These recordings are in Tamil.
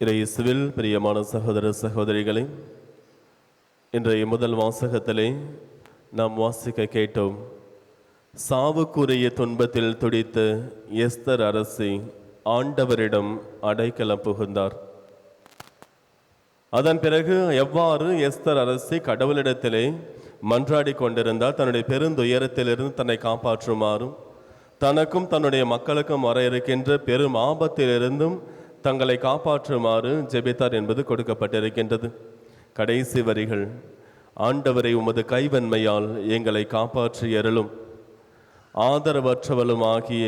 இறையேசுவில் பிரியமான சகோதர சகோதரிகளே இன்றைய முதல் வாசகத்திலே நாம் வாசிக்க கேட்டோம். சாவுக்குரிய துன்பத்தில் துடித்த எஸ்தர் அரசி ஆண்டவரிடம் அடைக்கலம் புகுந்தார். அதன் பிறகு எவ்வாறு எஸ்தர் அரசி கடவுளிடத்திலே மன்றாடி கொண்டிருந்தால் தன்னுடைய பெருந்துயரத்திலிருந்து தன்னை காப்பாற்றுமாறும் தனக்கும் தன்னுடைய மக்களுக்கும் வர இருக்கின்ற பெரும் ஆபத்திலிருந்தும் தங்களை காப்பாற்றுமாறு ஜெபித்தார் என்பது கொடுக்கப்பட்டிருக்கின்றது. கடைசி வரிகள் ஆண்டவரை உமது கைவன்மையால் எங்களை காப்பாற்றி எறலும் ஆதரவற்றவளுமாகிய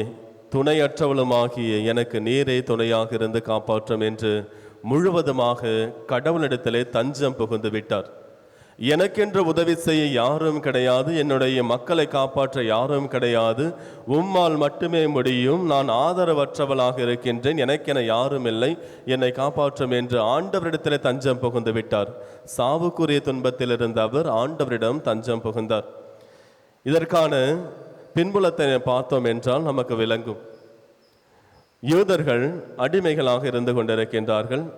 துணையற்றவளுமாகிய எனக்கு நீரே துணையாக இருந்து காப்பாற்றும் என்று முழுவதுமாக கடவுளிடத்திலே தஞ்சம் புகுந்து விட்டார். எனக்கென்று உதவி செய்ய யாரும் கிடையாது என்னுடைய மக்களை காப்பாற்ற யாரும் கிடையாது. உம்மால் மட்டுமே முடியும். நான் ஆதரவற்றவளாக இருக்கின்றேன். எனக்கென யாரும் இல்லை. என்னை காப்பாற்றும் என்று ஆண்டவரிடத்திலே தஞ்சம் புகுந்து விட்டார். சாவுக்குரிய துன்பத்தில் இருந்த அவர் ஆண்டவரிடம் தஞ்சம் புகுந்தார். இதற்கான பின்புலத்தை பார்த்தோம் என்றால் நமக்கு விளங்கும். யூதர்கள் அடிமைகளாக இருந்து கொண்டிருக்கின்றார்கள்.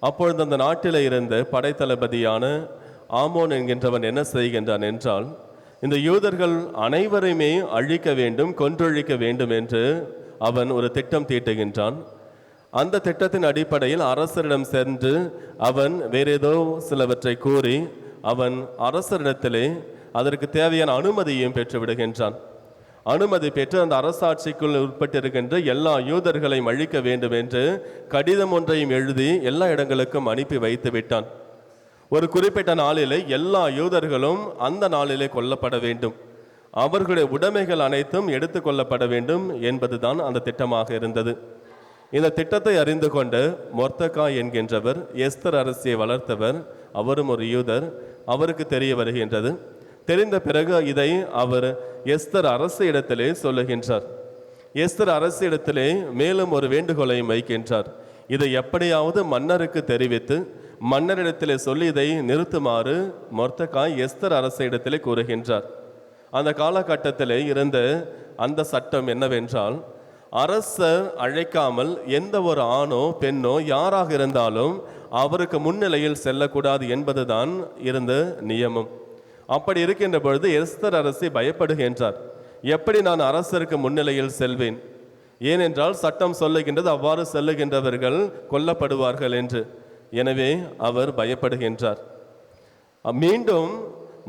அப்பொழுது அந்த நாட்டில் இருந்த படைத்தளபதியான ஆமோன் என்கின்றவன் என்ன செய்கின்றான் என்றால் இந்த யூதர்கள் அனைவரையுமே அழிக்க வேண்டும் கொன்றொழிக்க வேண்டும் என்று அவன் ஒரு திட்டம் தீட்டுகின்றான். அந்த திட்டத்தின் அடிப்படையில் அரசரிடம் சென்று அவன் வேறேதோ சிலவற்றை கூறி அவன் அரசரிடத்திலே அதற்கு தேவையான அனுமதியையும் பெற்று விடுகின்றான். அனுமதி பெற்று அந்த அரசாட்சிக்குள் உட்பட்டிருக்கின்ற எல்லா யூதர்களையும் அழிக்க வேண்டும் என்று கடிதம் ஒன்றையும் எழுதி எல்லா இடங்களுக்கும் அனுப்பி வைத்து விட்டான். ஒரு குறிப்பிட்ட நாளிலே எல்லா யூதர்களும் அந்த நாளிலே கொல்லப்பட வேண்டும். அவர்களுடைய உடைமைகள் அனைத்தும் எடுத்து கொள்ளப்பட வேண்டும் என்பதுதான் அந்த திட்டமாக இருந்தது. இந்த திட்டத்தை அறிந்து கொண்டு மொர்த்தகா என்கின்றவர் எஸ்தர் அரசியை வளர்த்தவர் அவரும் ஒரு யூதர் அவருக்கு தெரிய வருகின்றது. தெரிந்த பிறகு இதை அவர் எஸ்தர் அரசு இடத்திலே சொல்லுகின்றார். எஸ்தர் அரசு இடத்திலே மேலும் ஒரு வேண்டுகோளையும் வைக்கின்றார். இதை எப்படியாவது மன்னருக்கு தெரிவித்து மன்னரிடத்திலே சொல்லி இதை நிறுத்துமாறு மொர்த்தக்காய் எஸ்தர் அரச இடத்திலே கூறுகின்றார். அந்த காலகட்டத்திலே இருந்த அந்த சட்டம் என்னவென்றால் அரசர் அழைக்காமல் எந்த ஒரு ஆணோ பெண்ணோ யாராக இருந்தாலும் அவருக்கு முன்னிலையில் செல்லக்கூடாது என்பதுதான் இருந்த நியமம். அப்படி இருக்கின்ற பொழுது எஸ்தர் அரசி பயப்படுகின்றார். எப்படி நான் அரசருக்கு முன்னிலையில் செல்வேன்? ஏனென்றால் சட்டம் சொல்லுகின்றது அவ்வாறு செல்லுகின்றவர்கள் கொல்லப்படுவார்கள் என்று. எனவே அவர் பயப்படுகின்றார். மீண்டும்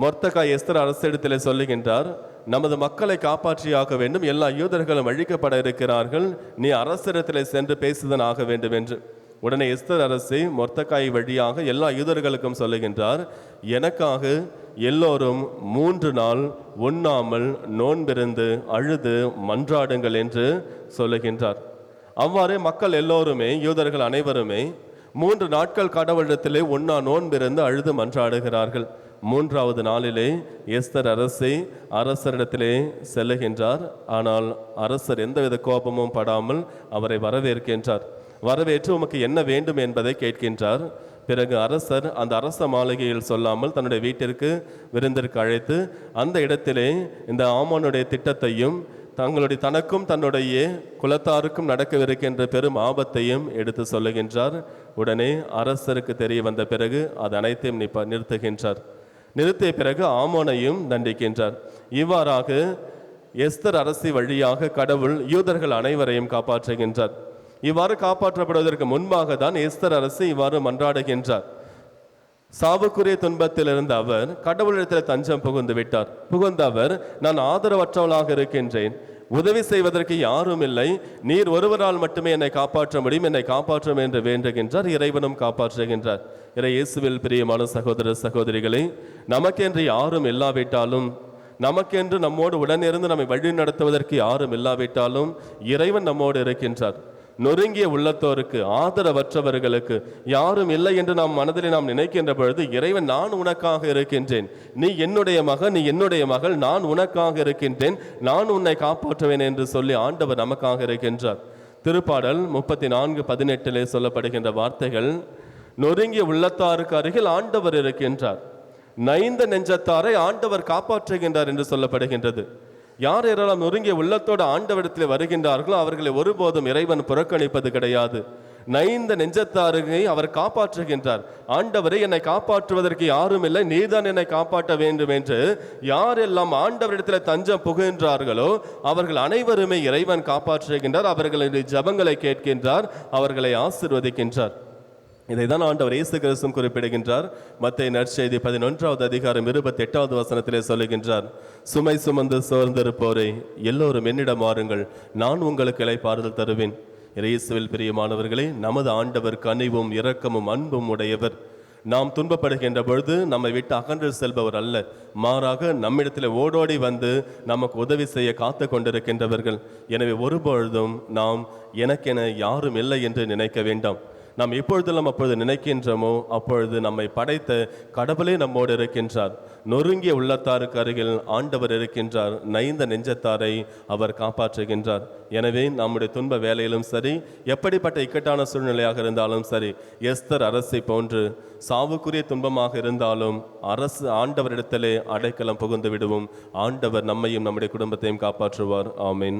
மொர்த்தகா எஸ்தர் அரசிடத்திலே சொல்லுகின்றார் நமது மக்களை காப்பாற்றியாக வேண்டும் எல்லா யூதர்களும் அழிக்கப்பட இருக்கிறார்கள் நீ அரசிடத்திலே சென்று பேசுதன் ஆக வேண்டும் என்று. உடனே எஸ்தர் அரசி மொர்த்தக்காய் வழியாக எல்லா யூதர்களுக்கும் சொல்லுகின்றார் எனக்காக எல்லோரும் மூன்று நாள் உண்ணாமல் நோன்பிருந்து அழுது மன்றாடுங்கள் என்று சொல்லுகின்றார். அவ்வாறு மக்கள் எல்லோருமே யூதர்கள் அனைவருமே மூன்று நாட்கள் கடவுளிடத்திலே உண்ணா நோன்பிருந்து அழுது மன்றாடுகிறார்கள் மூன்றாவது நாளிலே எஸ்தர் அரசை அரசரிடத்திலே செல்லுகின்றார். ஆனால் அரசர் எந்தவித கோபமும் படாமல் அவரை வரவேற்கின்றார். வரவேற்று உமக்கு என்ன வேண்டும் என்பதை கேட்கின்றார். பிறகு அரசர் அந்த அரச மாளிகையில் சொல்லாமல் தன்னுடைய வீட்டிற்கு விருந்திற்கு அழைத்து அந்த இடத்திலே இந்த ஆமானுடைய திட்டத்தையும் தங்களுடைய தனக்கும் தன்னுடைய குலத்தாருக்கும் நடக்கவிருக்கின்ற பெரும் ஆபத்தையும் எடுத்து சொல்லுகின்றார். உடனே அரசருக்கு தெரிய வந்த பிறகு அது அனைத்தையும் நிப்ப நிறுத்துகின்றார். நிறுத்திய பிறகு ஆமோனையும் தண்டிக்கின்றார். இவ்வாறாக எஸ்தர் அரசி வழியாக கடவுள் யூதர்கள் அனைவரையும் காப்பாற்றுகின்றார். இவ்வாறு காப்பாற்றப்படுவதற்கு முன்பாக தான் எஸ்தர் அரசு இவ்வாறு மன்றாடுகின்றார். சாவுக்குரிய துன்பத்தில் இருந்த அவர் கடவுளிடத்தில் தஞ்சம் புகுந்து விட்டார். புகுந்த அவர் நான் ஆதரவற்றவளாக இருக்கின்றேன். உதவி செய்வதற்கு யாரும் இல்லை. நீர் ஒருவரால் மட்டுமே என்னை காப்பாற்ற முடியும். என்னை காப்பாற்றும் என்று வேண்டுகின்றார். இறைவனும் காப்பாற்றுகின்றார். இறை இயேசுவில் பிரியமான சகோதர சகோதரிகளை நமக்கென்று யாரும் இல்லாவிட்டாலும் நமக்கென்று நம்மோடு உடனிருந்து நம்மை வழி நடத்துவதற்கு யாரும் இல்லாவிட்டாலும் இறைவன் நம்மோடு இருக்கின்றார். நொறுங்கிய உள்ளத்தோருக்கு ஆதரவற்றவர்களுக்கு யாரும் இல்லை என்று நாம் மனதில் நாம் நினைக்கின்ற பொழுது இறைவன் நான் உனக்காக இருக்கின்றேன். நீ என்னுடைய மகன் நீ என்னுடைய மகள் நான் உனக்காக இருக்கின்றேன். நான் உன்னை காப்பாற்றுவேன் என்று சொல்லி ஆண்டவர் நமக்காக இருக்கின்றார். திருப்பாடல் முப்பத்தி நான்கு பதினெட்டிலே சொல்லப்படுகின்ற வார்த்தைகள் நொறுங்கிய உள்ளத்தாருக்கு அருகில் ஆண்டவர் இருக்கின்றார். நைந்த நெஞ்சத்தாரை ஆண்டவர் காப்பாற்றுகின்றார் என்று சொல்லப்படுகின்றது. யார் யாரெல்லாம் நொறுங்கிய உள்ளத்தோடு ஆண்டவரிடத்தில் வருகின்றார்களோ அவர்களை ஒருபோதும் இறைவன் புறக்கணிப்பது கிடையாது. நைந்த நெஞ்சத்தாருகை அவர் காப்பாற்றுகின்றார். ஆண்டவரை என்னை காப்பாற்றுவதற்கு யாரும் இல்லை நீதான் என்னை காப்பாற்ற வேண்டும் என்று யாரெல்லாம் ஆண்டவரிடத்தில் தஞ்சம் புகுகின்றார்களோ அவர்கள் அனைவருமே இறைவன் காப்பாற்றுகின்றார். அவர்களுடைய ஜபங்களை கேட்கின்றார் அவர்களை ஆசிர்வதிக்கின்றார். இதைதான் ஆண்டவர் இயேசு கிறிஸ்துவும் குறிப்பிடுகின்றார். மத்திய நற்செய்தி பதினொன்றாவது அதிகாரம் இருபத்தி எட்டாவது வசனத்திலே சொல்லுகின்றார். சுமை சுமந்து சோர்ந்திருப்போரை எல்லோரும் என்னிடம் மாறுங்கள் நான் உங்களுக்கு இலைப்பாறுதல் தருவேன். இயேசுவில் பிரியமானவர்களே நமது ஆண்டவர் கனிவும் இரக்கமும் அன்பும் உடையவர். நாம் துன்பப்படுகின்ற பொழுது நம்மை விட்டு அகன்று செல்பவர் அல்ல. மாறாக நம்மிடத்தில் ஓடோடி வந்து நமக்கு உதவி செய்ய காத்து கொண்டிருக்கின்றவர்கள். எனவே ஒருபொழுதும் நாம் எனக்கென யாரும் இல்லை என்று நினைக்க வேண்டாம். நாம் எப்பொழுதெல்லாம் அப்பொழுது நினைக்கின்றோமோ அப்பொழுது நம்மை படைத்த கடவுளே நம்மோடு இருக்கின்றார். நொறுங்கிய உள்ளத்தாருக்கு அருகில் ஆண்டவர் இருக்கின்றார். நைந்த நெஞ்சத்தாரை அவர் காப்பாற்றுகின்றார். எனவே நம்முடைய துன்ப வேலையிலும் சரி எப்படிப்பட்ட இக்கட்டான சூழ்நிலையாக இருந்தாலும் சரி எஸ்தர் அரசை போன்று சாவுக்குரிய துன்பமாக இருந்தாலும் அரசு ஆண்டவரிடத்திலே அடைக்கலம் புகுந்து விடுவோம். ஆண்டவர் நம்மையும் நம்முடைய குடும்பத்தையும் காப்பாற்றுவார். ஆமீன்.